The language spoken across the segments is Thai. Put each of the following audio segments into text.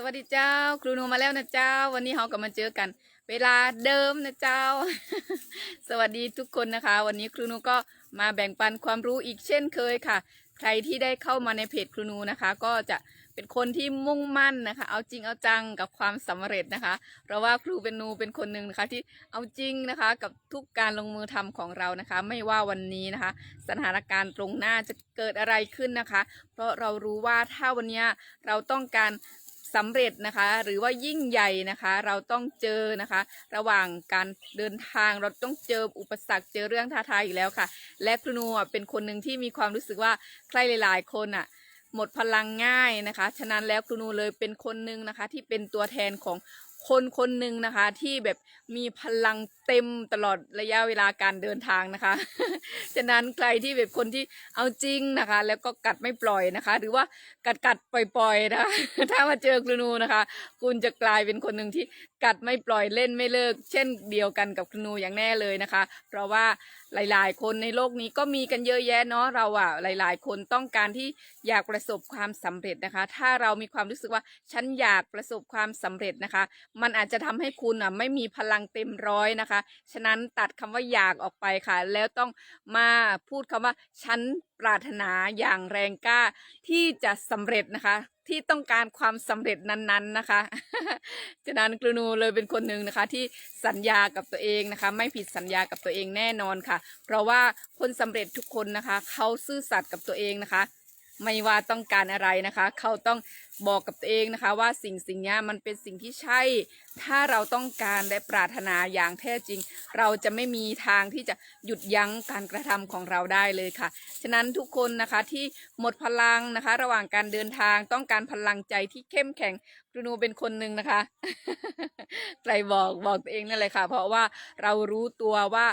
สวัสดีเจ้า ครูนูมาแล้วนะเจ้า วันนี้เราก็มาเจอกัน เวลาเดิมนะเจ้า สวัสดีทุกคนนะคะ วันนี้ครูนูก็มาแบ่งปันความรู้อีกเช่นเคยค่ะ ใครที่ได้เข้ามาในเพจครูนูนะคะ ก็จะเป็นคนที่มุ่งมั่นนะคะ เอาจริงเอาจังกับความสำเร็จนะคะ เพราะว่าครูเป็นนูเป็นคนหนึ่งนะคะ ที่เอาจริงนะคะกับทุกการลงมือทำของเรานะคะ ไม่ว่าวันนี้นะคะ สถานการณ์ตรงหน้าจะเกิดอะไรขึ้นนะคะ เพราะเรารู้ว่าถ้าวันนี้เราต้องการ สำเร็จนะคะ หรือว่ายิ่งใหญ่นะคะ เราต้องเจอนะคะ ระหว่างการเดินทางเราต้องเจออุปสรรคเจอเรื่องท้าทายอยู่แล้วค่ะ และครูนูอะเป็นคนหนึ่งที่มีความรู้สึกว่าใครหลายๆ คนอะหมดพลังง่ายนะคะ ฉะนั้นแล้วครูนูเลยเป็นคนหนึ่งนะคะ ที่เป็นตัวแทนของ คนคนหนึ่งนะคะ ที่แบบมีพลังเต็มตลอดระยะเวลาการเดินทางนะคะ ฉะนั้นใครที่แบบคนที่เอาจริงนะคะ แล้วก็กัดไม่ปล่อยนะคะ หรือว่ากัดกัดปล่อยๆนะคะถ้ามาเจอครูนูนะคะ คุณจะกลายเป็นคนหนึ่งที่กัดไม่ปล่อยเล่นไม่เลิก เช่นเดียวกันกับครูนูอย่างแน่เลยนะคะ เพราะว่า หลายๆ คนในโลกนี้ก็มีกันเยอะแยะเนาะเราอะหลาย ๆ คนต้องการที่อยากประสบความสำเร็จนะคะ ถ้าเรามีความรู้สึกว่าฉันอยากประสบความสำเร็จนะคะ มันอาจจะทำให้คุณอะไม่มีพลังเต็มร้อยนะคะ ฉะนั้นตัดคำว่าอยากออกไปค่ะ แล้วต้องมาพูดคำว่าฉัน ปรารถนาอย่างแรงกล้าที่จะสำเร็จนะคะ ที่ต้องการความสำเร็จนั้นๆนะคะฉะนั้นกรูนูเลยเป็นคนหนึ่งนะคะ ที่สัญญากับตัวเองนะคะ ไม่ผิดสัญญากับตัวเองแน่นอนค่ะ เพราะว่าคนสำเร็จทุกคนนะคะ เขาซื่อสัตย์กับตัวเองนะคะ ไม่ว่าต้องการอะไรนะคะ เขาต้องบอกกับตัวเองนะคะว่าสิ่งสิ่งนี้มันเป็นสิ่งที่ใช่ ถ้าเราต้องการและปรารถนาอย่างแท้จริง เราจะไม่มีทางที่จะหยุดยั้งการกระทำของเราได้เลยค่ะ ฉะนั้นทุกคนนะคะที่หมดพลังนะคะ ระหว่างการเดินทางต้องการพลังใจที่เข้มแข็งครูนูเป็นคนหนึ่งนะคะใครบอกบอกตัวเองนั่นเลยค่ะ เพราะว่าเรารู้ตัวว่า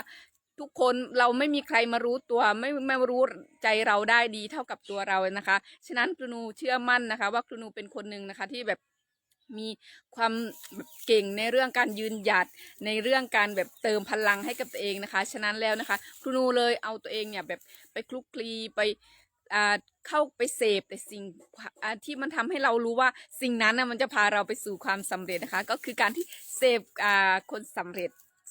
ทุกคนเราไม่มีใครมารู้ตัวไม่ไม่รู้ใจเราได้ดีเท่ากับตัวเรานะคะ ฉะนั้นครูนูเชื่อมั่นนะคะ ว่าครูนูเป็นคนหนึ่งนะคะที่แบบมีความเก่งในเรื่องการยืนหยัดในเรื่องการแบบเติมพลังให้กับตัวเองนะคะ ฉะนั้นแล้วนะคะครูนูเลยเอาตัวเองเนี่ยแบบไปคลุกคลีไปอ่าเข้าไปเสพแต่สิ่งที่มันทำให้เรารู้ว่าสิ่งนั้นนะมันจะพาเราไปสู่ความสำเร็จนะคะ ก็คือการที่เสพอ่าคนสำเร็จ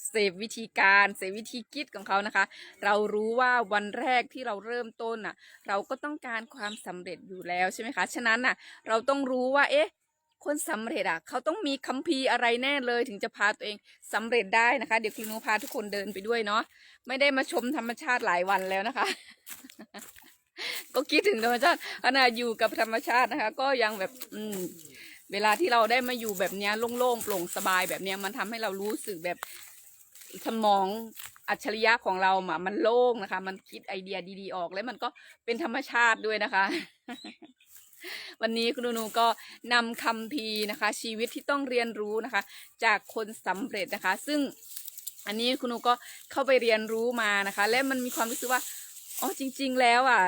เสพวิธีการเสพวิธีคิดของเขานะคะ เรารู้ว่าวันแรกที่เราเริ่มต้นน่ะ เราก็ต้องการความสำเร็จอยู่แล้วใช่ไหมคะ ฉะนั้นน่ะ เราต้องรู้ว่า เอ๊ะ คนสำเร็จอะ เขาต้องมีคัมภีร์อะไรแน่เลย ถึงจะพาตัวเองสำเร็จได้นะคะ เดี๋ยวครูนูพาทุกคนเดินไปด้วยเนาะ ไม่ได้มาชมธรรมชาติหลายวันแล้วนะคะ ก็คิดถึงธรรมชาติขณะอยู่กับธรรมชาตินะคะ ก็ยังแบบ อืมเวลาที่เราได้มาอยู่แบบนี้โล่งๆโปร่งสบายแบบนี้มันทำให้เรารู้สึกแบบ สมองอัจฉริยะของเราอะมันโล่งนะคะ มันคิดไอเดียดีๆออกแล้วมันก็เป็นธรรมชาติด้วยนะคะ วันนี้คุณนูก็นำคำพีนะคะ ชีวิตที่ต้องเรียนรู้นะคะ จากคนสำเร็จนะคะ ซึ่งอันนี้คุณนูก็เข้าไปเรียนรู้มานะคะ และมันมีความรู้สึกว่าอ๋อจริง ๆ แล้วอะ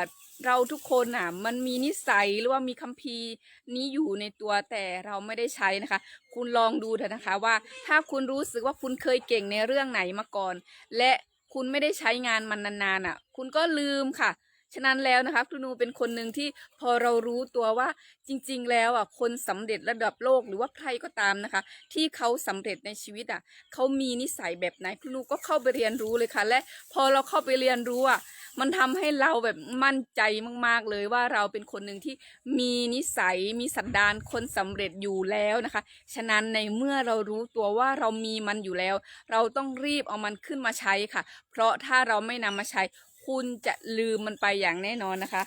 เราทุกคนอะมันมีนิสัยหรือว่ามีคัมภีร์นี้อยู่ในตัวแต่เราไม่ได้ใช้นะคะ คุณลองดูเถอะนะคะว่า ถ้าคุณรู้สึกว่าคุณเคยเก่งในเรื่องไหนมาก่อน และคุณไม่ได้ใช้งานมันนานๆอะ คุณก็ลืมค่ะ ฉะนั้นแล้วนะคะครูนูเป็นคนหนึ่งที่พอเรารู้ตัวว่าจริง ๆ แล้วอะคนสำเร็จระดับโลกหรือว่าใครก็ตามนะคะ ที่เขาสำเร็จในชีวิตอะเขามีนิสัยแบบไหนครูนูก็เข้าไปเรียนรู้เลยค่ะ และพอเราเข้าไปเรียนรู้อะ มันทำให้เราแบบมั่นใจมาก ๆ เลยว่าเราเป็นคนหนึ่งที่มีนิสัยมีสันดานคนสำเร็จอยู่แล้วนะคะ ฉะนั้นในเมื่อเรารู้ตัวว่าเรามีมันอยู่แล้ว เราต้องรีบเอามันขึ้นมาใช้ค่ะ เพราะถ้าเราไม่นำมาใช้ คุณจะลืมมันไปอย่างแน่นอนนะคะ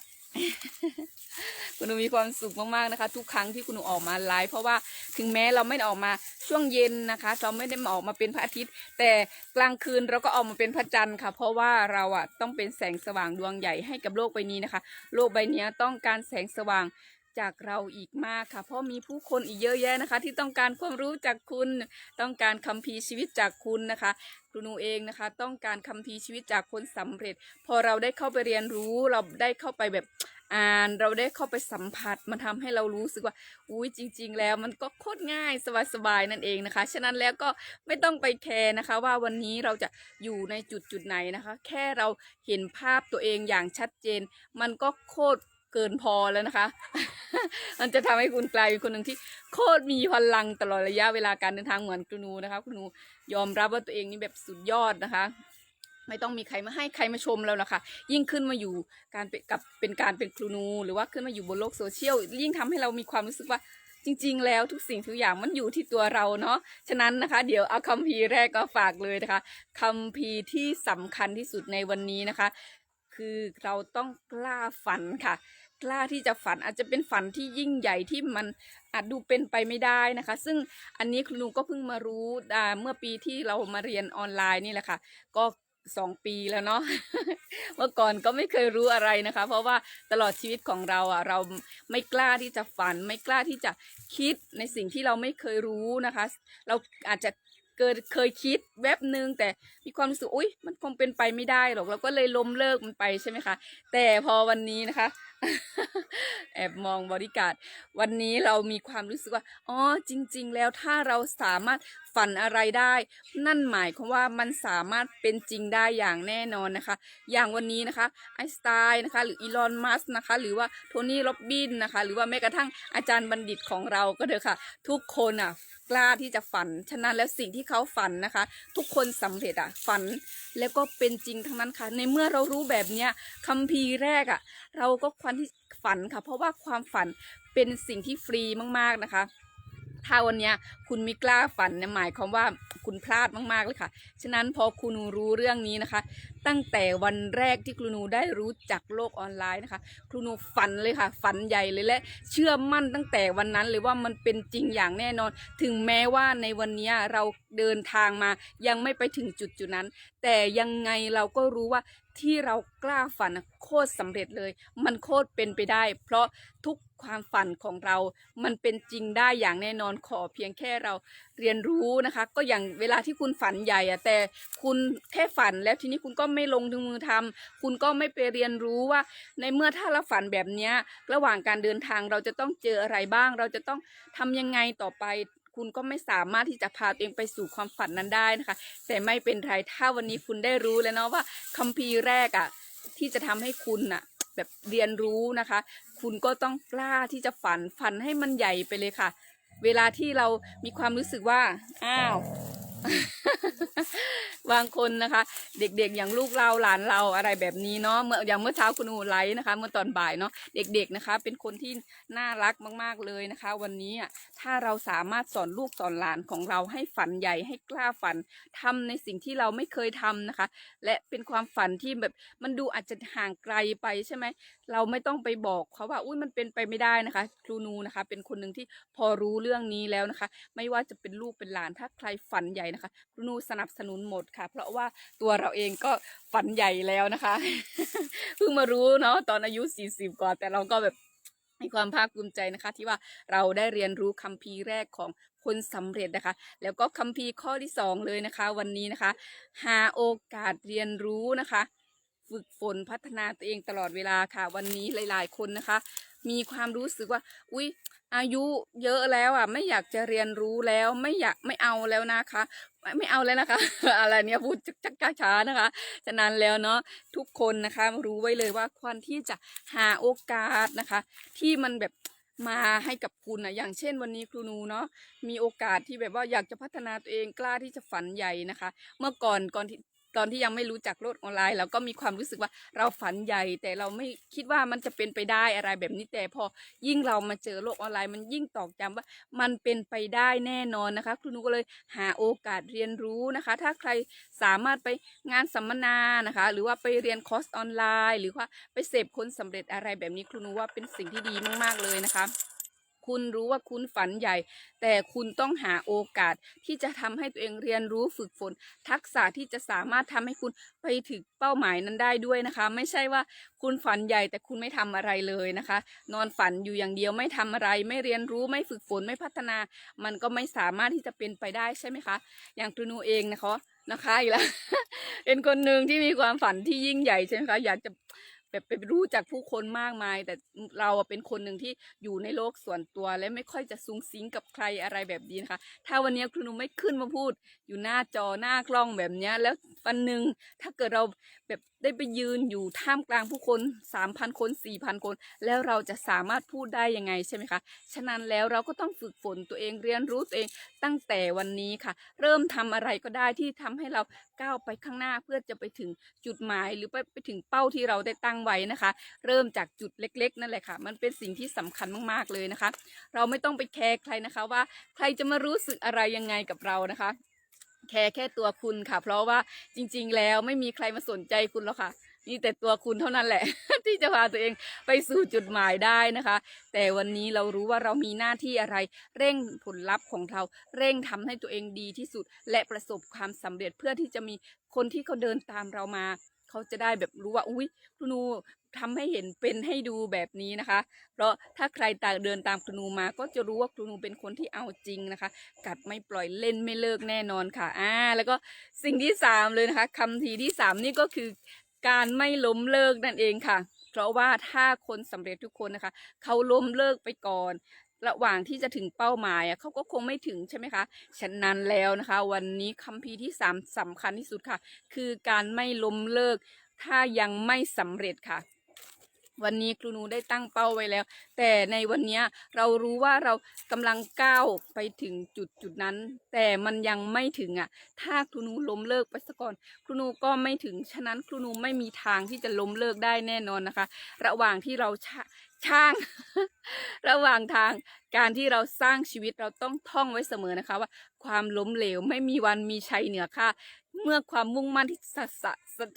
คุณหนูมีความสุขมากๆนะคะ ทุกครั้งที่คุณหนูออกมาไลฟ์เพราะว่าถึงแม้เราไม่ได้ออกมาช่วงเย็นนะคะ เราไม่ได้มาออกมาเป็นพระอาทิตย์ แต่กลางคืนเราก็ออกมาเป็นพระจันทร์ค่ะ เพราะว่าเราอะต้องเป็นแสงสว่างดวงใหญ่ให้กับโลกใบนี้นะคะ โลกใบนี้ต้องการแสงสว่างจากเราอีกมากค่ะ เพราะมีผู้คนอีกเยอะแยะนะคะ ที่ต้องการความรู้จากคุณ ต้องการคัมภีร์ชีวิตจากคุณนะคะครูหนูเองนะคะ ต้องการคัมภีร์ชีวิตจากคนสำเร็จ พอเราได้เข้าไปเรียนรู้เราได้เข้าไปแบบ อ่านเราได้เข้าไปสัมผัสมันทำให้เรารู้สึกว่า อุ้ยจริง ๆ แล้วมันก็โคตรง่ายสบายๆนั่นเองนะคะ ฉะนั้นแล้วก็ไม่ต้องไปแคร์นะคะ ว่าวันนี้เราจะอยู่ในจุดจุดไหนนะคะ แค่เราเห็นภาพตัวเองอย่างชัดเจน มันก็โคตรเกินพอแล้วนะคะ มันจะทำให้คุณกลายเป็นคนหนึ่งที่โคตรมีพลังตลอดระยะเวลาการเดินทางเหมือนครูนูนะคะครูนูยอมรับว่าตัวเองนี่แบบสุดยอดนะคะ ไม่ต้องมีใครมาให้ใครมาชมแล้วนะคะ ยิ่งขึ้นมาอยู่การเป็นกับเป็นการเป็นครูนู หรือว่าขึ้นมาอยู่บนโลกโซเชียลยิ่งทำให้เรามีความรู้สึกว่าจริง ๆ แล้วทุกสิ่งทุกอย่างมันอยู่ที่ตัวเราเนาะฉะนั้นนะคะ เดี๋ยวเอาคัมภีร์แรกก็ฝากเลยนะคะคัมภีร์ที่สำคัญที่สุดในวันนี้นะคะ คือเราต้องกล้าฝันค่ะ กล้าที่จะฝันอาจจะเป็นฝันที่ยิ่งใหญ่ที่มันอาจดูเป็นไปไม่ได้นะคะ ซึ่งอันนี้ครูนูก็เพิ่งมารู้เมื่อปีที่เรามาเรียนออนไลน์นี่แหละค่ะ ก็ สองปีแล้วเนาะ เมื่อก่อนก็ไม่เคยรู้อะไรนะคะ เพราะว่าตลอดชีวิตของเราอะ เราไม่กล้าที่จะฝัน ไม่กล้าที่จะคิดในสิ่งที่เราไม่เคยรู้นะคะ เราอาจจะเกิดเคยคิดแวบหนึ่งแต่มีความรู้สึกอุ้ยมันคงเป็นไปไม่ได้หรอกเราก็เลยล้มเลิกมันไปใช่ไหมคะ แต่พอวันนี้นะคะ แอบมองบริการวันนี้เรามีความรู้สึกว่า อ๋อ จริง ๆ แล้วถ้าเราสามารถฝันอะไรได้ นั่นหมายความว่ามันสามารถเป็นจริงได้อย่างแน่นอนนะคะ อย่างวันนี้นะคะ ไอสไตน์นะคะ หรืออีลอน มัสนะคะ หรือว่าโทนี่โรบบินนะคะ หรือว่าแม้กระทั่งอาจารย์บัณฑิตของเราก็เถอะค่ะ ทุกคนอะกล้าที่จะฝัน ฉะนั้นแล้วสิ่งที่เขาฝันนะคะ ทุกคนสำเร็จอะฝันแล้วก็เป็นจริงทั้งนั้นค่ะ ในเมื่อเรารู้แบบเนี้ยคัมภีร์แรกอะเราก็ควรที่ฝันค่ะ เพราะว่าความฝันเป็นสิ่งที่ฟรีมากๆนะคะ ถ้าวันนี้คุณไม่กล้าฝันเนี่ยหมายความว่าคุณพลาดมากๆเลยค่ะ ฉะนั้นพอครูนูรู้เรื่องนี้นะคะ ตั้งแต่วันแรกที่ครูนูได้รู้จักโลกออนไลน์นะคะ ครูนูฝันเลยค่ะ ฝันใหญ่เลยและเชื่อมั่นตั้งแต่วันนั้นเลยว่ามันเป็นจริงอย่างแน่นอน ถึงแม้ว่าในวันนี้เราเดินทางมายังไม่ไปถึงจุดจุดนั้น แต่ยังไงเราก็รู้ว่าที่เรากล้าฝันโคตรสำเร็จเลย มันโคตรเป็นไปได้ เพราะทุก ความฝันของเรา มันเป็นจริงได้อย่างแน่นอนขอเพียงแค่เราเรียนรู้นะคะ ก็อย่างเวลาที่คุณฝันใหญ่อะแต่คุณแค่ฝันแล้วทีนี้คุณก็ไม่ลงถึงมือทำคุณก็ไม่ไปเรียนรู้ว่า ในเมื่อถ้าเราฝันแบบนี้ระหว่างการเดินทางเราจะต้องเจออะไรบ้าง เราจะต้องทำยังไงต่อไปคุณก็ไม่สามารถที่จะพาตัวเองไปสู่ความฝันนั้นได้นะคะ แต่ไม่เป็นไรถ้าวันนี้คุณได้รู้แล้วเนาะว่าคัมภีร์แรกอะที่จะทำให้คุณน่ะแบบเรียนรู้นะคะ คุณก็ต้องกล้าที่จะฝันฝันให้มันใหญ่ไปเลยค่ะ เวลาที่เรามีความรู้สึกว่า อ้าว บางคนนะคะ เด็กๆอย่างลูกเราหลานเราอะไรแบบนี้เนาะเมื่ออย่างเมื่อเช้าคุณอูไลฟ์นะคะ เมื่อตอนบ่ายเนาะเด็กๆนะคะ เป็นคนที่น่ารักมากๆเลยนะคะ วันนี้อะถ้าเราสามารถสอนลูกสอนหลานของเราให้ฝันใหญ่ให้กล้าฝันทำในสิ่งที่เราไม่เคยทำนะคะ และเป็นความฝันที่แบบมันดูอาจจะห่างไกลไปใช่ไหม เราไม่ต้องไปบอกเขาว่าอุ้ยมันเป็นไปไม่ได้นะคะ ครูนูนะคะ เป็นคนหนึ่งที่พอรู้เรื่องนี้แล้วนะคะ ไม่ว่าจะเป็นลูกเป็นหลานถ้าใครฝันใหญ่นะคะ ครูนูสนับสนุนหมดค่ะ เพราะว่าตัวเราเองก็ฝันใหญ่แล้วนะคะเพิ่งมารู้เนาะตอนอายุ40กว่าแต่เราก็แบบมีความภาคภูมิใจนะคะที่ว่าเราได้เรียนรู้คัมภีร์แรกของคนสำเร็จนะคะ แล้วก็คัมภีร์ข้อที่สองเลยนะคะ วันนี้นะคะ หาโอกาสเรียนรู้นะคะ ฝึกฝนพัฒนาตัวเองตลอดเวลาค่ะ วันนี้หลาย ๆ คนนะคะ มีความรู้สึกว่า อุ๊ย อายุเยอะแล้วอะ ไม่อยากจะเรียนรู้แล้วไม่อยากไม่เอาแล้วนะคะ ไม่ไม่เอาแล้วนะคะ อะไรเนี่ยพูดจักจักช้านะคะ ฉะนั้นแล้วเนาะทุกคนนะคะรู้ไว้เลยว่าควรที่จะหาโอกาสนะคะ ที่มันแบบมาให้กับคุณนะอย่างเช่นวันนี้ครูนูเนาะมีโอกาสที่แบบว่าอยากจะพัฒนาตัวเองกล้าที่จะฝันใหญ่นะคะ เมื่อก่อนก่อนที่ ตอนที่ยังไม่รู้จักโลกออนไลน์ เราก็มีความรู้สึกว่าเราฝันใหญ่แต่เราไม่คิดว่ามันจะเป็นไปได้อะไรแบบนี้แต่พอยิ่งเรามาเจอโลกออนไลน์ มันยิ่งตอกย้ำว่ามันเป็นไปได้แน่นอนนะคะครูนูก็เลยหาโอกาสเรียนรู้นะคะ ถ้าใครสามารถไปงานสัมมนานะคะ หรือว่าไปเรียนคอร์สออนไลน์ หรือว่าไปเสพคนสำเร็จอะไรแบบนี้ครูนูว่าเป็นสิ่งที่ดีมากๆเลยนะคะ คุณรู้ว่าคุณฝันใหญ่ แต่คุณต้องหาโอกาสที่จะทำให้ตัวเองเรียนรู้ฝึกฝน ทักษะที่จะสามารถทำให้คุณไปถึงเป้าหมายนั้นได้ด้วยนะคะ ไม่ใช่ว่าคุณฝันใหญ่แต่คุณไม่ทำอะไรเลยนะคะ นอนฝันอยู่อย่างเดียวไม่ทำอะไร ไม่เรียนรู้ไม่ฝึกฝนไม่พัฒนา มันก็ไม่สามารถที่จะเป็นไปได้ใช่ไหมคะ อย่างครูนูเองนะคะนะคะอีกแล้วเป็นคนหนึ่งที่มีความฝันที่ยิ่งใหญ่ใช่ไหมคะอยากจะ แบบไปรู้จักผู้คนมากมาย แต่เราเป็นคนหนึ่งที่อยู่ในโลกส่วนตัว และไม่ค่อยจะซุงซิงกับใครอะไรแบบนี้นะคะ ถ้าวันนี้ครูหนูไม่ขึ้นมาพูด อยู่หน้าจอหน้ากล้องแบบนี้แล้ววันหนึ่งถ้าเกิดเราแบบ ได้ไปยืนอยู่ท่ามกลางผู้คนสามพันคนสี่พันคน แล้วเราจะสามารถพูดได้ยังไงใช่ไหมคะฉะนั้นแล้วเราก็ต้องฝึกฝนตัวเองเรียนรู้ตัวเองตั้งแต่วันนี้ค่ะ เริ่มทำอะไรก็ได้ที่ทำให้เราก้าวไปข้างหน้าเพื่อจะไปถึงจุดหมายหรือไปไปถึงเป้าที่เราได้ตั้งไว้นะคะ เริ่มจากจุดเล็ก ๆ นั่นแหละค่ะ มันเป็นสิ่งที่สำคัญมากๆเลยนะคะ เราไม่ต้องไปแคร์ใครนะคะว่า ใครจะมารู้สึกอะไรยังไงกับเรานะคะ แคร์แค่ตัวคุณค่ะ เพราะว่าจริง ๆ แล้วไม่มีใครมาสนใจคุณหรอกค่ะมีแต่ตัวคุณเท่านั้นแหละ ที่จะพาตัวเองไปสู่จุดหมายได้นะคะ แต่วันนี้เรารู้ว่าเรามีหน้าที่อะไร เร่งผลลัพธ์ของเรา เร่งทำให้ตัวเองดีที่สุด และประสบความสำเร็จเพื่อที่จะมีคนที่เขาเดินตามเรามา เขาจะได้แบบรู้ว่าอุ้ยครูนู ทำให้เห็นเป็นให้ดูแบบนี้นะคะ เพราะถ้าใครตามเดินตามครูนูมาก็จะรู้ว่าครูนูเป็นคนที่เอาจริงนะคะ กัดไม่ปล่อยเล่นไม่เลิกแน่นอนค่ะอ่าแล้วก็สิ่งที่สามเลยนะคะคำทีที่สามนี่ก็คือการไม่ล้มเลิกนั่นเองค่ะ เพราะว่าถ้าคนสำเร็จทุกคนนะคะ เขาล้มเลิกไปก่อนระหว่างที่จะถึงเป้าหมายอะเขาก็คงไม่ถึงใช่ไหมคะฉะนั้นแล้วนะคะ วันนี้คัมภีร์ที่สามสำคัญที่สุดค่ะ คือการไม่ล้มเลิก ถ้ายังไม่สำเร็จค่ะ วันนี้ครูนูได้ตั้งเป้าไว้แล้ว แต่ในวันนี้เรารู้ว่าเรากำลังก้าวไปถึงจุดจุดนั้น แต่มันยังไม่ถึงอะ ถ้าครูนูล้มเลิกไปซะก่อน ครูนูก็ไม่ถึง ฉะนั้นครูนูไม่มีทางที่จะล้มเลิกได้แน่นอนนะคะ ระหว่างที่เราชะช่าง ระหว่างทางการที่เราสร้างชีวิตเราต้องท่องไว้เสมอนะคะว่า ความล้มเหลวไม่มีวันมีชัยเหนือค่ะ เมื่อความมุ่งมั่นที่จะส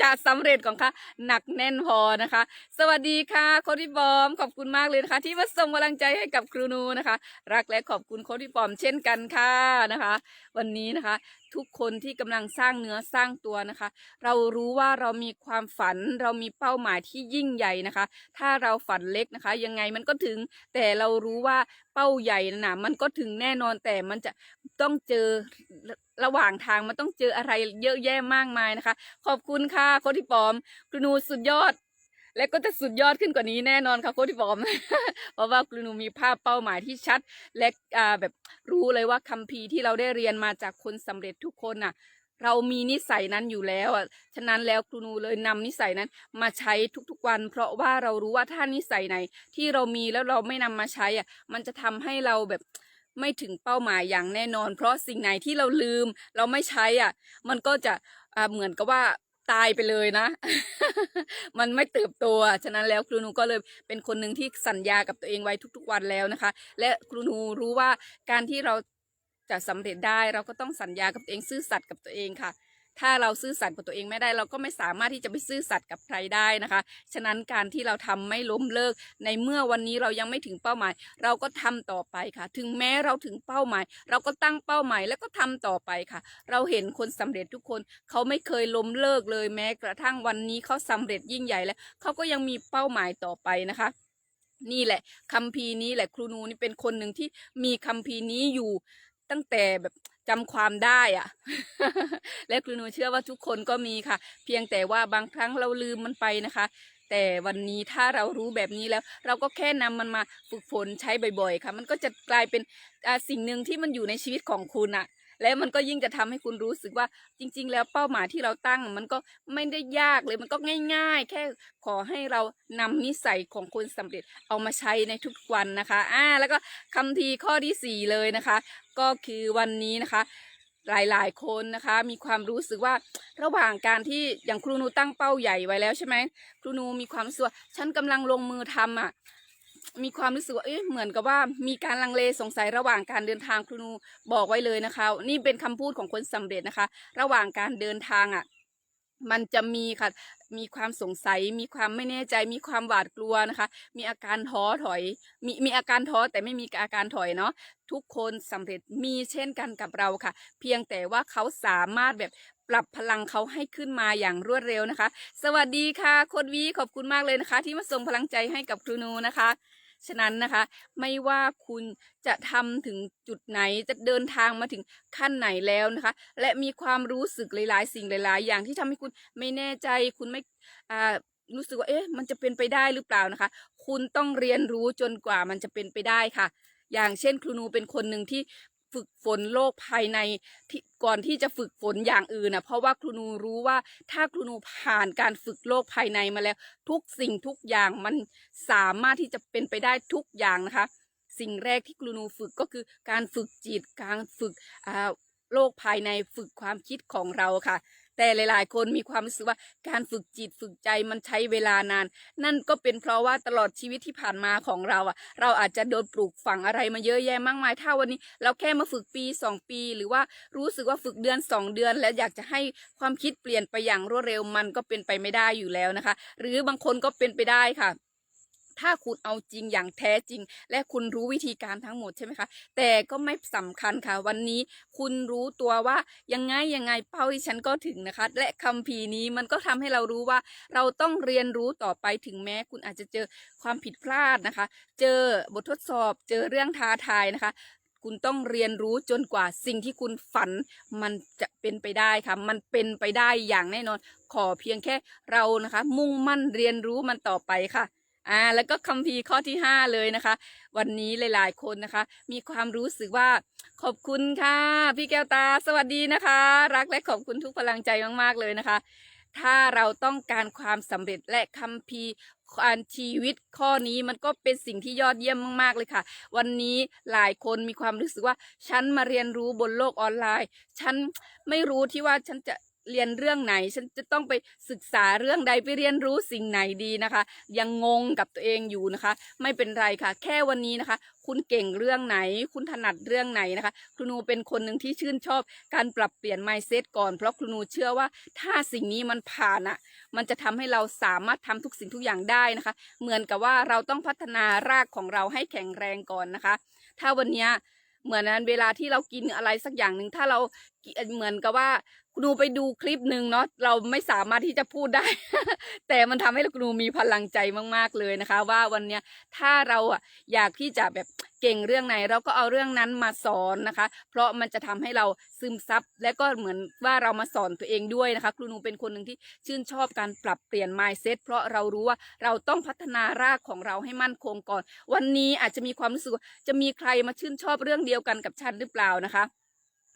จะสำเร็จของค่ะหนักแน่นพอนะคะ สวัสดีค่ะโคดิบอม ขอบคุณมากเลยนะคะ ที่มาส่งกำลังใจให้กับครูนูนะคะ รักและขอบคุณโคดิบอมเช่นกันค่ะนะคะ วันนี้นะคะ ทุกคนที่กำลังสร้างเนื้อสร้างตัวนะคะ เรารู้ว่าเรามีความฝันเรามีเป้าหมายที่ยิ่งใหญ่นะคะ ถ้าเราฝันเล็กนะคะ ยังไงมันก็ถึง แต่เรารู้ว่าเป้าใหญ่นะมันก็ถึงแน่นอนแต่มันจะต้องเจอระระหว่างทางมันต้องเจออะไรเยอะแยะมากมายนะคะ ขอบคุณค่ะโคติปอมครูนูสุดยอด และก็จะสุดยอดขึ้นกว่านี้แน่นอนค่ะโคติปอม เพราะว่าครูนูมีภาพเป้าหมายที่ชัด และแบบรู้เลยว่าคัมภีร์ที่เราได้เรียนมาจากคนสำเร็จทุกคนน่ะ เรามีนิสัยนั้นอยู่แล้วอะฉะนั้นแล้วครูนูเลยนำนิสัยนั้นมาใช้ทุกๆวัน เพราะว่าเรารู้ว่าถ้านิสัยไหน ที่เรามีแล้วเราไม่นำมาใช้อะมันจะทำให้เราแบบไม่ถึงเป้าหมายอย่างแน่นอน เพราะสิ่งไหนที่เราลืม เราไม่ใช้อะ มันก็จะเหมือนกับว่า ตายไปเลยนะ มันไม่เติบโตฉะนั้นแล้วครูนูก็เลยเป็นคนหนึ่งที่สัญญากับตัวเองไว้ทุก ๆ วันแล้วนะคะ และครูนูรู้ว่าการที่เราจะสำเร็จได้เราก็ต้องสัญญากับตัวเองซื่อสัตย์กับตัวเองค่ะ ถ้าเราซื่อสัตย์กับตัวเองไม่ได้ เราก็ไม่สามารถที่จะไปซื่อสัตย์กับใครได้นะคะ ฉะนั้นการที่เราทำไม่ล้มเลิก ในเมื่อวันนี้เรายังไม่ถึงเป้าหมาย เราก็ทำต่อไปค่ะ ถึงแม้เราถึงเป้าหมาย เราก็ตั้งเป้าหมายแล้วก็ทำต่อไปค่ะ เราเห็นคนสำเร็จทุกคน เขาไม่เคยล้มเลิกเลยแม้กระทั่งวันนี้เขาสำเร็จยิ่งใหญ่แล้วเขาก็ยังมีเป้าหมายต่อไปนะคะนี่แหละคัมภีร์นี้แหละครูนูนี่เป็นคนหนึ่งที่มีคัมภีร์นี้อยู่ตั้งแต่แบบ จำความได้อะและครูนูเชื่อว่าทุกคนก็มีค่ะ เพียงแต่ว่าบางครั้งเราลืมมันไปนะคะ แต่วันนี้ถ้าเรารู้แบบนี้แล้ว เราก็แค่นำมันมาฝึกฝนใช้บ่อย ๆ ค่ะ มันก็จะกลายเป็นสิ่งหนึ่งที่มันอยู่ในชีวิตของคุณอะ และมันก็ยิ่งจะทำให้คุณรู้สึกว่าจริง ๆ แล้วเป้าหมายที่เราตั้ง มันก็ไม่ได้ยากเลยมันก็ง่าย ๆ แค่ขอให้เรานำนิสัยของคนสำเร็จเอามาใช้ในทุกวันนะคะอ่าแล้วก็คำทีข้อที่สี่เลยนะคะ ก็คือวันนี้นะคะหลายๆ คนนะคะ มีความรู้สึกว่าระหว่างการที่อย่างครูนูตั้งเป้าใหญ่ไว้แล้วใช่ไหมครูนูมีความสึกว่าฉันกำลังลงมือทำอะ มีความรู้สึกว่าเอ๊ะเหมือนกับว่ามีการลังเลสงสัยระหว่างการเดินทางครูนูบอกไว้เลยนะคะ นี่เป็นคำพูดของคนสำเร็จนะคะ ระหว่างการเดินทางอะมันจะมีค่ะ มีความสงสัย มีความไม่แน่ใจ มีความหวาดกลัวนะคะ มีอาการท้อถอย มีมีอาการท้อแต่ไม่มีอาการถอยเนาะ ทุกคนสำเร็จมีเช่นกันกับเราค่ะ เพียงแต่ว่าเขาสามารถแบบปรับพลังเขาให้ขึ้นมาอย่างรวดเร็วนะคะ สวัสดีค่ะโคดวีขอบคุณมากเลยนะคะ ที่มาส่งพลังใจให้กับครูนูนะคะ ฉะนั้นนะคะ ไม่ว่าคุณจะทำถึงจุดไหนจะเดินทางมาถึงขั้นไหนแล้วนะคะ และมีความรู้สึกหลาย ๆ สิ่งหลาย ๆ อย่างที่ทำให้คุณไม่แน่ใจคุณไม่อ่ารู้สึกว่าเอ๊ะมันจะเป็นไปได้หรือเปล่านะคะ คุณต้องเรียนรู้จนกว่ามันจะเป็นไปได้ค่ะ อย่างเช่นครูนูเป็นคนหนึ่งที่ ฝึกฝนโลกภายในที่ก่อนที่จะฝึกฝนอย่างอื่นนะเพราะว่าครูนูรู้ว่าถ้าครูนูผ่านการฝึกโลกภายในมาแล้ว ทุกสิ่งทุกอย่างมันสามารถที่จะเป็นไปได้ทุกอย่างนะคะ สิ่งแรกที่ครูนูฝึกก็คือการฝึกจิตการฝึกโลกภายในฝึกความคิดของเราค่ะ แต่หลาย ๆ คนมีความรู้สึกว่าการฝึกจิตฝึกใจมันใช้เวลานาน นั่นก็เป็นเพราะว่าตลอดชีวิตที่ผ่านมาของเราอะ เราอาจจะโดนปลูกฝังอะไรมาเยอะแยะมากมายถ้าวันนี้ เราแค่มาฝึกปีสองปี หรือว่ารู้สึกว่าฝึกเดือนสองเดือน แล้วอยากจะให้ความคิดเปลี่ยนไปอย่างรวดเร็วมันก็เป็นไปไม่ได้อยู่แล้วนะคะ หรือบางคนก็เป็นไปได้ค่ะ ถ้าคุณเอาจริงอย่างแท้จริง และคุณรู้วิธีการทั้งหมดใช่ไหมคะ แต่ก็ไม่สำคัญค่ะ วันนี้คุณรู้ตัวว่ายังไงยังไงเป้าที่ฉันก็ถึงนะคะ และคำพีร์นี้มันก็ทำให้เรารู้ว่า เราต้องเรียนรู้ต่อไปถึงแม้ คุณอาจจะเจอความผิดพลาดนะคะ เจอบททดสอบ เจอเรื่องท้าทายนะคะคุณต้องเรียนรู้จนกว่าสิ่งที่คุณฝันมันจะเป็นไปได้ค่ะ มันเป็นไปได้อย่างแน่นอน ขอเพียงแค่เรานะคะ มุ่งมั่นเรียนรู้มันต่อไปค่ะ อ่าแล้วก็คัมภีร์ข้อที่ห้าเลยนะคะ วันนี้หลายๆ คนนะคะ มีความรู้สึกว่าขอบคุณค่ะ พี่แก้วตาสวัสดีนะคะ รักและขอบคุณทุกพลังใจมากๆเลยนะคะ ถ้าเราต้องการความสำเร็จและคัมภีร์การชีวิตข้อนี้มันก็เป็นสิ่งที่ยอดเยี่ยมมากๆเลยค่ะ วันนี้หลายคนมีความรู้สึกว่า ฉันมาเรียนรู้บนโลกออนไลน์ ฉันไม่รู้ที่ว่าฉันจะ เรียนเรื่องไหน ฉันจะต้องไปศึกษาเรื่องใดไปเรียนรู้สิ่งไหนดีนะคะ ยังงงกับตัวเองอยู่นะคะ ไม่เป็นไรค่ะ แค่วันนี้นะคะ คุณเก่งเรื่องไหน คุณถนัดเรื่องไหนนะคะ ครูนูเป็นคนหนึ่งที่ชื่นชอบ การปรับเปลี่ยน mindset ก่อนเพราะครูนูเชื่อว่าถ้าสิ่งนี้มันผ่านอะ มันจะทำให้เราสามารถทำทุกสิ่งทุกอย่างได้นะคะ เหมือนกับว่าเราต้องพัฒนารากของเราให้แข็งแรงก่อนนะคะ ถ้าวันเนี้ยเหมือนนั้นเวลาที่เรากินอะไรสักอย่างหนึ่งถ้าเรา เหมือนกับว่าครูไปดูคลิปหนึ่งเนาะเราไม่สามารถที่จะพูดได้ แต่มันทำให้ครูมีพลังใจมากๆเลยนะคะ ว่าวันเนี้ยถ้าเราอะอยากที่จะแบบเก่งเรื่องไหน เราก็เอาเรื่องนั้นมาสอนนะคะ เพราะมันจะทำให้เราซึมซับและก็เหมือนว่าเรามาสอนตัวเองด้วยนะคะ ครูนูเป็นคนหนึ่งที่ชื่นชอบการปรับเปลี่ยน mindset เพราะเรารู้ว่าเราต้องพัฒนารากของเราให้มั่นคงก่อน วันนี้อาจจะมีความรู้สึกจะมีใครมาชื่นชอบเรื่องเดียวกันกับฉันหรือเปล่านะคะ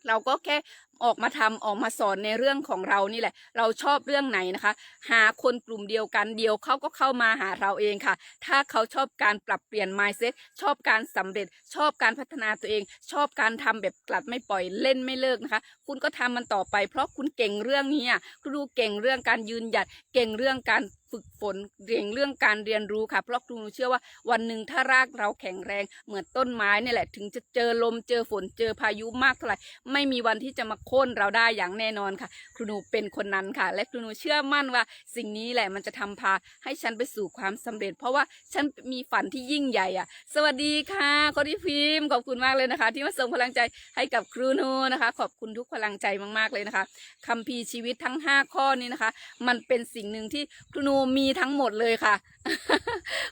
เราก็แค่ ออกมาทำออกมาสอนในเรื่องของเรานี่แหละ เราชอบเรื่องไหนนะคะ หาคนกลุ่มเดียวกันเดียวเขาก็เข้ามาหาเราเองค่ะ ถ้าเขาชอบการปรับเปลี่ยน mindset ชอบการสำเร็จ ชอบการพัฒนาตัวเอง ชอบการทำแบบกลัดไม่ปล่อยเล่นไม่เลิกนะคะ คุณก็ทำมันต่อไป เพราะคุณเก่งเรื่องนี้อะคุณดูเก่งเรื่องการยืนหยัดเก่งเรื่องการฝึกฝนเก่งเรื่องการเรียนรู้ค่ะ เพราะครูเชื่อว่าวันหนึ่งถ้ารากเราแข็งแรงเหมือนต้นไม้เนี่ยแหละ ถึงจะเจอลมเจอฝนเจอพายุมากเท่าไหร่ไม่มีวันที่จะมาโค่นเราได้อย่างแน่นอนค่ะ ครูหนูเป็นคนนั้นค่ะ และครูหนูเชื่อมั่นว่า สิ่งนี้แหละมันจะทำพาให้ฉันไปสู่ความสำเร็จ เพราะว่าฉันมีฝันที่ยิ่งใหญ่อะ สวัสดีค่ะคนที่พิมพ์ขอบคุณมากเลยนะคะ ที่มาส่งพลังใจให้กับครูหนูนะคะ ขอบคุณทุกพลังใจมากๆเลยนะคะคัมภีร์ชีวิตทั้ง 5 ข้อนี้นะคะ มันเป็นสิ่งหนึ่งที่ครูหนูมีทั้งหมดเลยค่ะ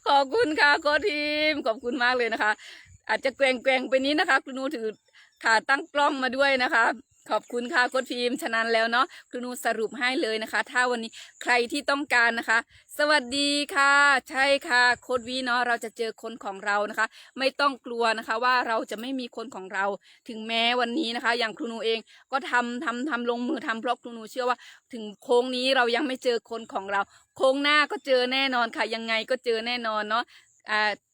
ขอบคุณค่ะโค้ชทีมขอบคุณมากเลยนะคะ อาจจะแกว่งๆไปนี้นะคะครูหนูถือขาตั้งกล้องมาด้วยนะคะ ขอบคุณค่ะโค้ชทีมฉะนั้นแล้วเนาะครูนูสรุปให้เลยนะคะ ถ้าวันนี้ใครที่ต้องการนะคะ สวัสดีค่ะ ใช่ค่ะโค้ดวีเนาะเราจะเจอคนของเรานะคะ ไม่ต้องกลัวนะคะว่าเราจะไม่มีคนของเรา ถึงแม้วันนี้นะคะ อย่างครูนูเองก็ทำทำทำลงมือทำเพราะครูนูเชื่อว่า ถึงโค้งนี้เรายังไม่เจอคนของเรา โค้งหน้าก็เจอแน่นอนค่ะ ยังไงก็เจอแน่นอนเนาะ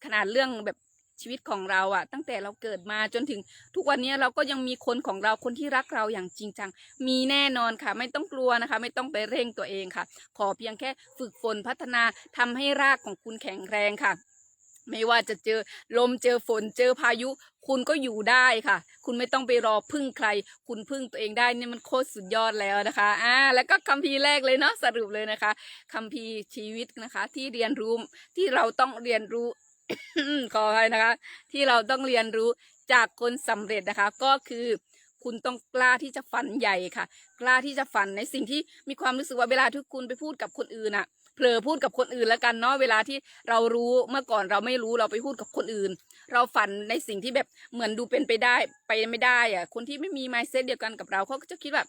ขนาดเรื่องแบบ ชีวิตของเราอะตั้งแต่เราเกิดมาจนถึงทุกวันนี้เราก็ยังมีคนของเราคนที่รักเราอย่างจริงจัง มีแน่นอนค่ะ ไม่ต้องกลัวนะคะ ไม่ต้องไปเร่งตัวเองค่ะ ขอเพียงแค่ฝึกฝนพัฒนาทำให้รากของคุณแข็งแรงค่ะไม่ว่าจะเจอลมเจอฝนเจอพายุ คุณก็อยู่ได้ค่ะ คุณไม่ต้องไปรอพึ่งใคร คุณพึ่งตัวเองได้เนี่ยมันโคตรสุดยอดแล้วนะคะอ่าแล้วก็คัมภีร์แรกเลยเนาะสรุปเลยนะคะคัมภีร์ชีวิตนะคะ ที่เรียนรู้ที่เราต้องเรียนรู้ ขออภัยนะคะ ที่เราต้องเรียนรู้จากคนสำเร็จนะคะ ก็คือคุณต้องกล้าที่จะฝันใหญ่ค่ะ กล้าที่จะฝันในสิ่งที่มีความรู้สึกว่าเวลาที่คุณไปพูดกับคนอื่นอะเผลอพูดกับคนอื่นแล้วกันเนาะเวลาที่เรารู้เมื่อก่อนเราไม่รู้เราไปพูดกับคนอื่น เราฝันในสิ่งที่แบบเหมือนดูเป็นไปได้ไปไม่ได้อะคนที่ไม่มี mindset เดียวกันกับเราเขาก็จะคิดแบบ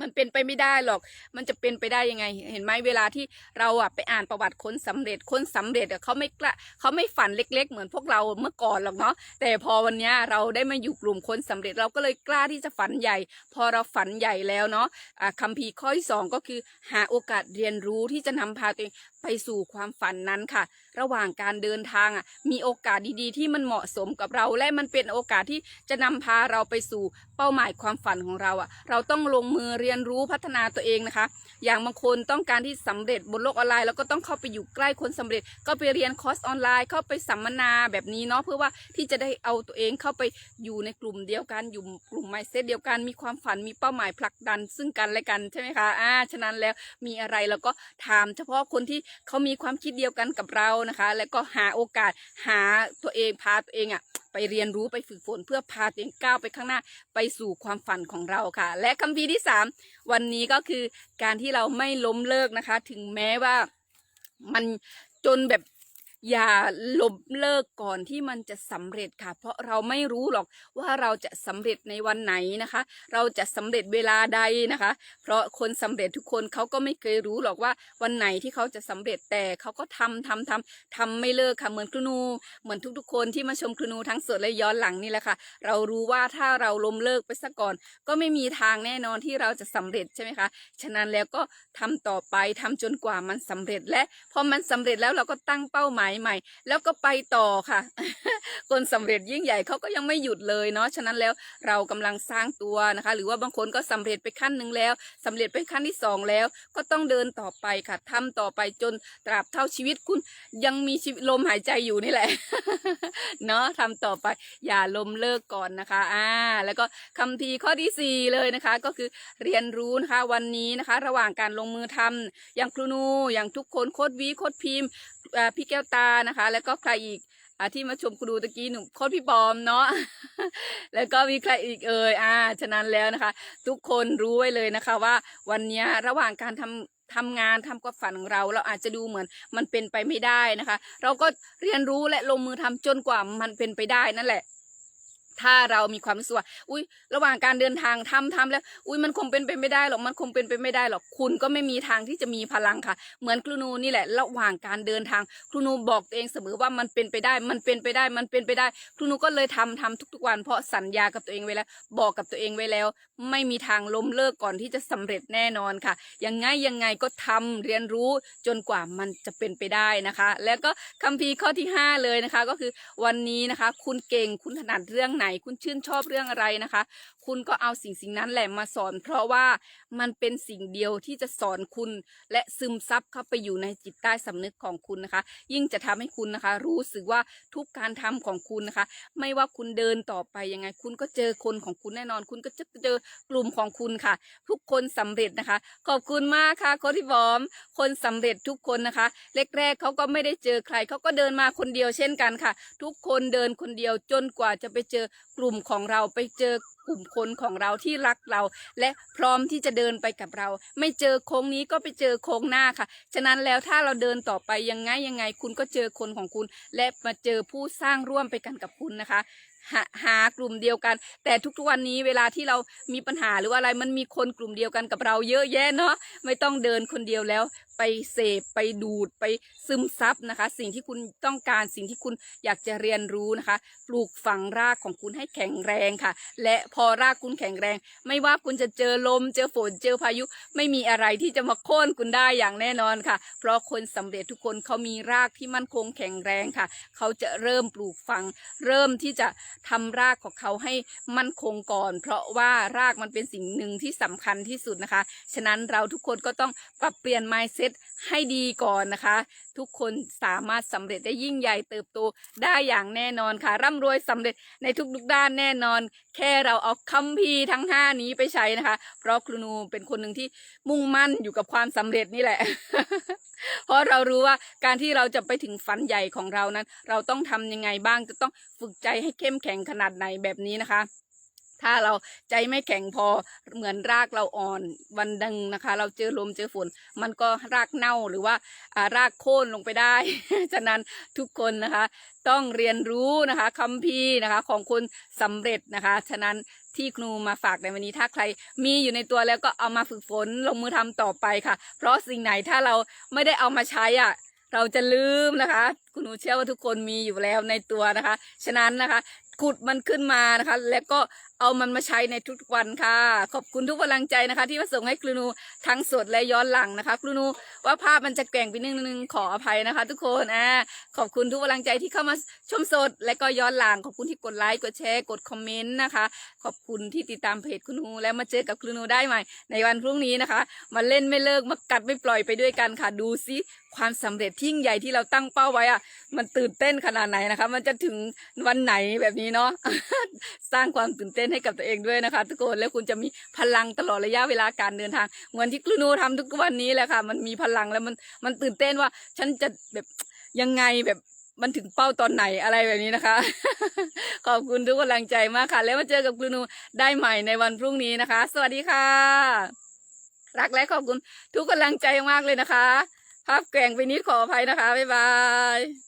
มันเป็นไปไม่ได้หรอก มันจะเป็นไปได้ยังไง เห็นไหมเวลาที่เราอะไปอ่านประวัติคนสำเร็จ คนสำเร็จอะเขาไม่กล้าเขาไม่ฝันเล็ก ๆ เหมือนพวกเราเมื่อก่อนหรอกเนาะ แต่พอวันนี้เราได้มาอยู่กลุ่มคนสำเร็จเราก็เลยกล้าที่จะฝันใหญ่ พอเราฝันใหญ่แล้วเนาะะคัมภีร์ข้อที่สองก็คือหาโอกาสเรียนรู้ที่จะนำพาตัวเอง ไปสู่ความฝันนั้นค่ะ ระหว่างการเดินทางอะมีโอกาสดีๆ ที่มันเหมาะสมกับเรา และมันเป็นโอกาสที่จะนำพาเราไปสู่เป้าหมายความฝันของเราอะ เราต้องลงมือเรียนรู้พัฒนาตัวเองนะคะ อย่างบางคนต้องการที่สำเร็จบนโลกออนไลน์แล้วก็ต้องเข้าไปอยู่ใกล้คนสำเร็จ ก็ไปเรียนคอร์สออนไลน์เข้าไปสัมมนาแบบนี้เนาะเพื่อว่าที่จะได้เอาตัวเองเข้าไปอยู่ในกลุ่มเดียวกันอยู่กลุ่มไมเซ็ตเดียวกันมีความฝันมีเป้าหมายผลักดัน ซึ่งกันและกันใช่ไหมคะอ่าฉะนั้นแล้วมีอะไรเราก็ถามเฉพาะคนที่เขามีความคิดเดียวกันกับเรานะคะ แล้วก็หาโอกาสหาตัวเองพาตัวเองอะไปเรียนรู้ไปฝึกฝนเพื่อพาตัวเองก้าวไปข้างหน้าไปสู่ความฝันของเราค่ะ และคำพีที่สามวันนี้ก็คือการที่เราไม่ล้มเลิกนะคะ ถึงแม้ว่ามันจนแบบ อย่าล้มเลิกก่อนที่มันจะสำเร็จค่ะ เพราะเราไม่รู้หรอกว่าเราจะสำเร็จในวันไหนนะคะ เราจะสำเร็จเวลาใดนะคะ เพราะคนสำเร็จทุกคนเขาก็ไม่เคยรู้หรอกว่าวันไหนที่เขาจะสำเร็จแต่เขาก็ทำทำทำทำไม่เลิกค่ะเหมือนครูนู เหมือนทุกๆ คนที่มาชมครูนูทั้งสดและย้อนหลังนี่แหละค่ะ เรารู้ว่าถ้าเราล้มเลิกไปซะก่อน ก็ไม่มีทางแน่นอนที่เราจะสำเร็จใช่ไหมคะฉะนั้นแล้วก็ทำต่อไปทำจนกว่ามันสำเร็จและพอมันสำเร็จแล้วเราก็ตั้งเป้าหมายใหม่ แล้วก็ไปต่อค่ะ คนสำเร็จยิ่งใหญ่เขาก็ยังไม่หยุดเลยเนาะฉะนั้นแล้วเรากำลังสร้างตัวนะคะ หรือว่าบางคนก็สำเร็จไปขั้นหนึ่งแล้วสำเร็จไปขั้นที่สองแล้ว ก็ต้องเดินต่อไปค่ะทำต่อไปจนตราบเท่าชีวิตคุณยังมีชีวิตลมหายใจอยู่นี่แหละเนาะทำต่อไปอย่าลมเลิกก่อนนะคะอ่าแล้วก็คำพีข้อที่สี่เลยนะคะ ก็คือเรียนรู้นะคะวันนี้นะคะ ระหว่างการลงมือทำอย่างครูนูอย่างทุกคนโคดวีโคดพิมพ์ พี่แก้วตานะคะ แล้วก็ใครอีกอที่มาชมครูดูตะกี้หนุ่มโคดพี่บอมเนาะแล้วก็มีใครอีกเอ่ยอ่าฉะนั้นแล้วนะคะ ทุกคนรู้ไว้เลยนะคะว่าวันนี้ระหว่างการทำทำงานทำความฝันของเรา เราอาจจะดูเหมือนมันเป็นไปไม่ได้นะคะ เราก็เรียนรู้และลงมือทำจนกว่ามันเป็นไปได้นั่นแหละ ถ้าเรามีความรู้สึกว่า อุ้ยระหว่างการเดินทางทำทำแล้ว อุ้ยมันคงเป็นไปไม่ได้หรอก มันคงเป็นไปไม่ได้หรอก คุณก็ไม่มีทางที่จะมีพลังค่ะ เหมือนครูนูนี่แหละ ระหว่างการเดินทาง ครูนูบอกตัวเองเสมอว่ามันเป็นไปได้ มันเป็นไปได้ มันเป็นไปได้ ครูนูก็เลยทำทำทุกๆวัน เพราะสัญญากับตัวเองไว้แล้ว บอกกับตัวเองไว้แล้ว ไม่มีทางล้มเลิกก่อนที่จะสำเร็จแน่นอนค่ะ ยังไงยังไงก็ทำเรียนรู้จนกว่ามันจะเป็นไปได้นะคะ แล้วก็คัมภีร์ข้อที่ห้าเลยนะคะ ก็คือวันนี้นะคะ คุณเก่งคุณถนัดเรื่องไหนคุณชื่นชอบเรื่องอะไรนะคะ คุณก็เอาสิ่งสิ่งนั้นแหละมาสอน เพราะว่ามันเป็นสิ่งเดียวที่จะสอนคุณ และซึมซับเข้าไปอยู่ในจิตใต้สำนึกของคุณนะคะ ยิ่งจะทำให้คุณนะคะ รู้สึกว่าทุกการทำของคุณนะคะ ไม่ว่าคุณเดินต่อไปยังไง คุณก็เจอคนของคุณแน่นอน คุณก็จะเจอกลุ่มของคุณค่ะ ทุกคนสำเร็จนะคะ ขอบคุณมากค่ะโคที่บอม คนสำเร็จทุกคนนะคะแรกๆเขาก็ไม่ได้เจอใครเขาก็เดินมาคนเดียวเช่นกันค่ะ ทุกคนเดินคนเดียวจนกว่าจะไปเจอกลุ่มของเราไปเจอกลุ่มคนของเราที่รักเรา และพร้อมที่จะเดินไปกับเรา ไม่เจอโค้งนี้ก็ไปเจอโค้งหน้าค่ะ ฉะนั้นแล้วถ้าเราเดินต่อไปยังไงยังไง คุณก็เจอคนของคุณ และมาเจอผู้สร้างร่วมไปกันกับคุณนะคะ หาหากลุ่มเดียวกัน แต่ทุกๆวันนี้เวลาที่เรามีปัญหาหรือว่าอะไรมันมีคนกลุ่มเดียวกันกับเราเยอะแยะเนาะไม่ต้องเดินคนเดียวแล้ว ไปเสพไปดูดไปซึมซับนะคะ สิ่งที่คุณต้องการสิ่งที่คุณอยากจะเรียนรู้นะคะ ปลูกฝังรากของคุณให้แข็งแรงค่ะ และพอรากคุณแข็งแรง ไม่ว่าคุณจะเจอลม เจอฝนเจอพายุ ไม่มีอะไรที่จะมาโค่นคุณได้อย่างแน่นอนค่ะ เพราะคนสำเร็จทุกคนเขามีรากที่มั่นคงแข็งแรงค่ะ เขาจะเริ่มปลูกฝัง เริ่มที่จะทำรากของเขาให้มั่นคงก่อน เพราะว่ารากมันเป็นสิ่งหนึ่งที่สำคัญที่สุดนะคะ ฉะนั้นเราทุกคนก็ต้องปรับเปลี่ยน mindset ให้ดีก่อนนะคะ ทุกคนสามารถสำเร็จได้ยิ่งใหญ่เติบโตได้อย่างแน่นอนค่ะ ร่ำรวยสำเร็จในทุกๆด้านแน่นอน แค่เราเอาคัมภีร์ทั้ง 5 นี้ไปใช้นะคะ เพราะครูนูเป็นคนหนึ่งที่มุ่งมั่นอยู่กับความสำเร็จนี่แหละ เพราะเรารู้ว่าการที่เราจะไปถึงฝันใหญ่ของเรานั้น เราต้องทำยังไงบ้างจะต้องฝึกใจให้เข้มแข็งขนาดไหนแบบนี้นะคะถ้าเราใจไม่แข็งพอเหมือนรากเราอ่อนวันดังนะคะ เราเจอลมเจอฝน มันก็รากเน่าหรือว่าอ่ารากโค่นลงไปได้ ฉะนั้นทุกคนนะคะ ต้องเรียนรู้นะคะคัมภีร์นะคะของคนสำเร็จนะคะ ฉะนั้น ที่ครูมาฝากในวันนี้ถ้าใครมีอยู่ในตัวแล้วก็เอามาฝึกฝนลงมือทำต่อไปค่ะ เพราะสิ่งไหนถ้าเราไม่ได้เอามาใช้อะเราจะลืมนะคะ คุณหนูเชื่อว่าทุกคนมีอยู่แล้วในตัวนะคะ ฉะนั้นนะคะขุดมันขึ้นมานะคะ แล้วก็ เอามันมาใช้ในทุกวันค่ะ ขอบคุณทุกกำลังใจนะคะ ที่มาส่งให้ครูนูทั้งสดและย้อนหลังนะคะ ครูนูว่าภาพมันจะแกว่งไปนิดนึงขออภัยนะคะ ทุกคนอ่าขอบคุณทุกกำลังใจที่เข้ามาชมสดและก็ย้อนหลังขอบคุณที่กดไลค์กดแชร์กดคอมเมนต์นะคะ ขอบคุณที่ติดตามเพจคุณหนูแล้วมาเจอกับครูนูได้ใหม่ ในวันพรุ่งนี้นะคะมาเล่นไม่เลิกมากัดไม่ปล่อยไปด้วยกันค่ะดูซิความสำเร็จที่ยิ่งใหญ่ที่เราตั้งเป้าไว้อะมันตื่นเต้นขนาดไหนนะคะ มันจะถึงวันไหนแบบนี้เนาะสร้างความตื่นเต้นให้กับตัวเองด้วยนะคะ ทุกคนแล้วคุณจะมีพลังตลอดระยะเวลาการเดินทางเหมือนที่ครูนูทำทุกวันนี้แหละค่ะ มันมีพลังแล้วมันมันตื่นเต้นว่า ฉันจะแบบยังไงแบบมันถึงเป้าตอนไหนอะไรแบบนี้นะคะ ขอบคุณทุกกำลังใจมากค่ะ แล้วมาเจอกับครูนูได้ใหม่ในวันพรุ่งนี้นะคะ สวัสดีค่ะ รักและขอบคุณทุกกำลังใจมากเลยนะคะภาพแกว่งไปนิดขออภัยนะคะบ๊ายบาย